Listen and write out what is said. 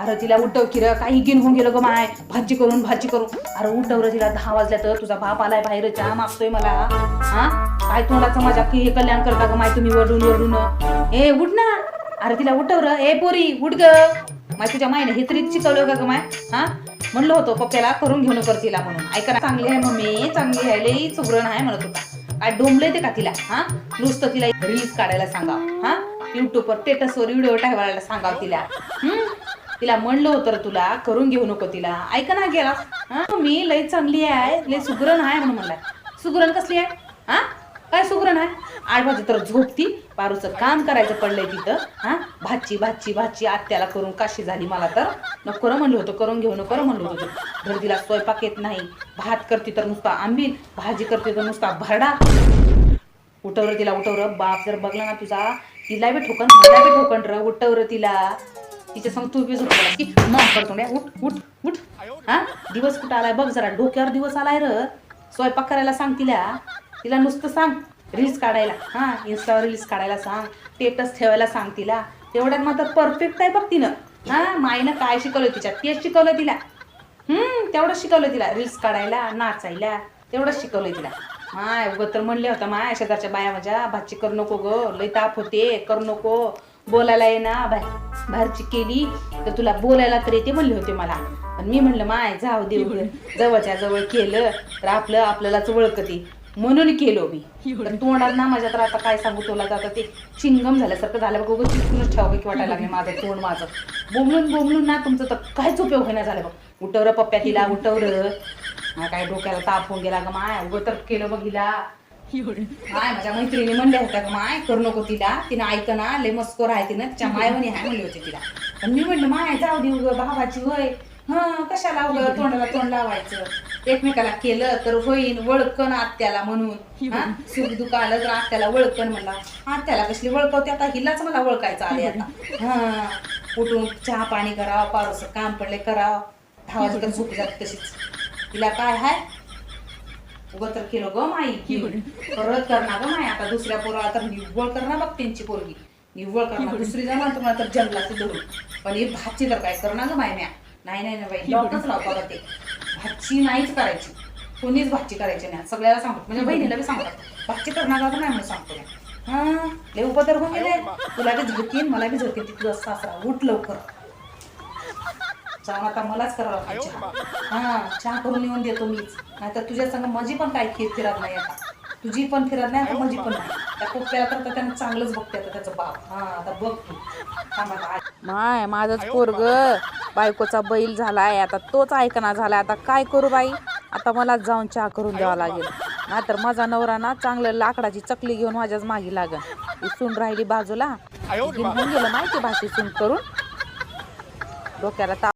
अरे तिला उठव की र काही गिन होऊन गेलं ग माय. भाजी करून भाजी करून. अरे उठव र तिला दहा वाजल्या तर तुझा बाप आलाय बाहेर चहा मागतोय मला. हा? काय तोंडाचं माझ्या की हे कल्याण करता ग माय तुम्ही वरडून वरडून? ए उठ ना. अरे तिला उठव र. ए पोरी उठ ग. माय तुझ्या मायने हे तरी शिकवलं का ग माय. हा? म्हणलं होतं पप्प्याला करून घेऊन कर तिला म्हणून. ऐका ना. चांगली आहे मम्मी चांगली आहे. लई चुगरण आहे म्हणत होता. काय डोंबले ते का तिला? हा? नुसतं तिला रील्स काढायला सांगाव. हा? युट्यूबवर स्टेटसवर व्हिडिओ टाकायला सांगाव तिला. हम्म? तिला म्हणलं होतं तुला करून घेऊ नको तिला. ऐक ना गेला हा मी लय चांगली आहे लय सुगरण आहे म्हणून म्हणलाय. सुगरण कसली आहे? हा? काय सुगरण आहे? आठ वाजे तर झोपती. पारूचं काम करायचं पडलंय तिथं. हा? भाची भाची भाची आत्याला करून काशी झाली मला तर. नको रं म्हणलं होतं करून घेऊ नको म्हणलं होतं. घर तिला स्वयंपाक येत नाही. भात करते तर नुसता आंबील भाजी करते तर नुसता भरडा. उठवलं तिला उठवलं बाप जर बघला ना तुझा तिला बी ठोकन मला बी ठोकण र. उठवलं तिला. तिच्या सांग तू बी झोपला की? मग करतो उठ उठ उठ. हा? दिवस कुठं आलाय बघ जरा. डोक्यावर दिवस आलाय र. स्वयंपाक करायला सांग तिला. तिला नुसतं सांग. रील्स काढायला. हा? इन्स्टावर रील्स काढायला सांग. स्टेटस ठेवायला सांग तिला. तेवढ्यात मात्र परफेक्ट आहे बघ तिनं. हा? माईनं काय शिकवलं तिच्या तेच शिकवलं तिला. हम्म? तेवढं शिकवलं तिला. रील्स काढायला नाचायला तेवढं शिकवलंय तिला. माय उगं तर म्हणले होता माय शेजारच्या बाया माझ्या भाची करू नको ग. लय ताप होते. करू नको. बोलायला ये ना बाय. बाहेरची केली तर तुला बोलायला तर येते म्हणले होते मला. पण मी म्हणलं माय जाऊ दे. जवळच्या जवळ केलं तर आपलं आपल्यालाच ओळखते. म्हणून केलो मी. तर तोंडात ना माझ्या तर आता काय सांगू तुला तर आता ते चिंगम झाल्यासारखं झालं. बघ उगं चिटकूनच ठेवावं की वाटायला लागले माझं तोंड माझं. बोंबलून बोंबलून ना तुमचं तर काहीच उपयोग होईना झालं बघ. उठवर पप्प्या तिला उठवर. काय डोक्याला ताप होऊन गेला. ग माय उगं तर केलं बघ हिला. माय माझ्या मैत्रिणी म्हणल्या होत्या ग माय करू नको तिला. तिनं ऐक ना लय मस्कोर आहे तिनं. तिच्या मायवणी आहे म्हणले होते तिला. पण मी म्हणलं माय जाऊ दे उगं भावाची होय हा कशाला उगं तोंडाला तोंड लावायचं? एकमेकाला केलं तर होईन वळकन आत्याला म्हणून. हा सुख दुःख आलं तर आत्याला वळकन म्हणला. आत्याला कसली वळकवते आता? हिलाच मला वळकायचं आले आता. हा उठून चहा पाणी करावं पावसाचं काम पडले करावं. दहा वाजता झोप जात तशीच. तिला काय हाय? तर केलं ग माई परत करणार ग माई. आता दुसऱ्या पोराला तर निव्वळ करणार बघ त्यांची पोरगी. निव्वळ करणार. दुसरी जाणार तुम्हाला तर जंगलात धरून. पण ही भाची तर काय करणार ग माय म्या? नाही नाही नाही बाई. डॉक्टरच लावता का ते भाची नाहीच करायची. कोणीच भाची करायची नाही. सगळ्याला सांगतो. म्हणजे बहिणीला बी सांगतात. भाची करणार का नाही म्हणून सांगतो मी. हा? लय उपतर होऊन गेले. तुला बी झोकीन मला बी झोकीन ती तुझा सासरा उठ लवकर. जाऊन आता मलाच करावं लागतं चहा. हा चहा करून येऊन देतो मीच. नाहीतर तुझ्या संग माझी पण काय खीर फिरत नाही आता. तुझी पण फिरत नाही आता माझी पण नाही. त्या कुठल्याला तर आता त्यानं चांगलंच बघते आता त्याचं बाप. हा आता बघ तू. थांब आता माय माझंच पोरग. बायकोचा बैल झालाय आता तोच ऐकना झालाय. आता काय करू बाई? आता मलाच जाऊन चहा करून द्यावा लागेल. नाहीतर माझा नवरा ना चांगलं लाकडाची चकली घेऊन माझ्याच मागी लागल ती सून राहिली बाजूला. ती गेलं माहिती भाषी सून करून. डोक्याला ताप